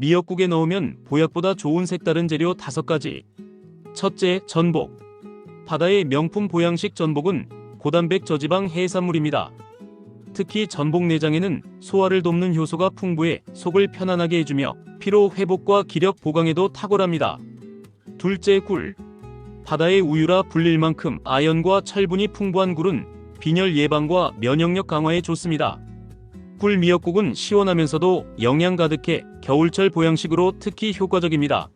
미역국에 넣으면 보약보다 좋은 색다른 재료 5가지. 첫째, 전복. 바다의 명품 보양식 전복은 고단백 저지방 해산물입니다. 특히 전복 내장에는 소화를 돕는 효소가 풍부해 속을 편안하게 해주며 피로 회복과 기력 보강에도 탁월합니다. 둘째, 굴. 바다의 우유라 불릴 만큼 아연과 철분이 풍부한 굴은 빈혈 예방과 면역력 강화에 좋습니다. 굴 미역국은 시원하면서도 영양 가득해 겨울철 보양식으로 특히 효과적입니다.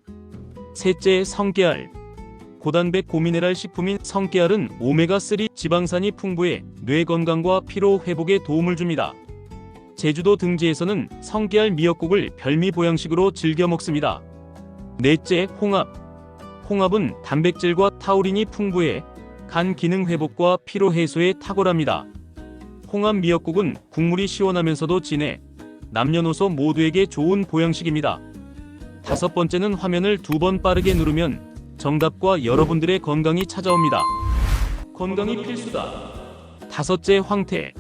셋째, 성게알. 고단백 고미네랄 식품인 성게알은 오메가3 지방산이 풍부해 뇌 건강과 피로 회복에 도움을 줍니다. 제주도 등지에서는 성게알 미역국을 별미 보양식으로 즐겨 먹습니다. 넷째, 홍합. 홍합은 단백질과 타우린이 풍부해 간 기능 회복과 피로 해소에 탁월합니다. 홍합 미역국은 국물이 시원하면서도 진해 남녀노소 모두에게 좋은 보양식입니다. 다섯 번째는 화면을 두 번 빠르게 누르면 정답과 여러분들의 건강이 찾아옵니다. 건강이 필수다. 다섯째 황태.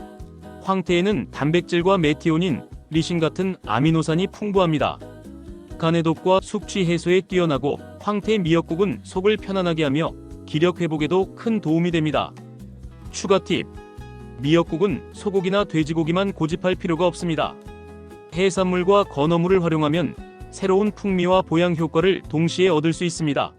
황태에는 단백질과 메티오닌, 리신 같은 아미노산이 풍부합니다. 간의 독과 숙취 해소에 뛰어나고 황태 미역국은 속을 편안하게 하며 기력 회복에도 큰 도움이 됩니다. 추가 팁. 미역국은 소고기나 돼지고기만 고집할 필요가 없습니다. 해산물과 건어물을 활용하면 새로운 풍미와 보양 효과를 동시에 얻을 수 있습니다.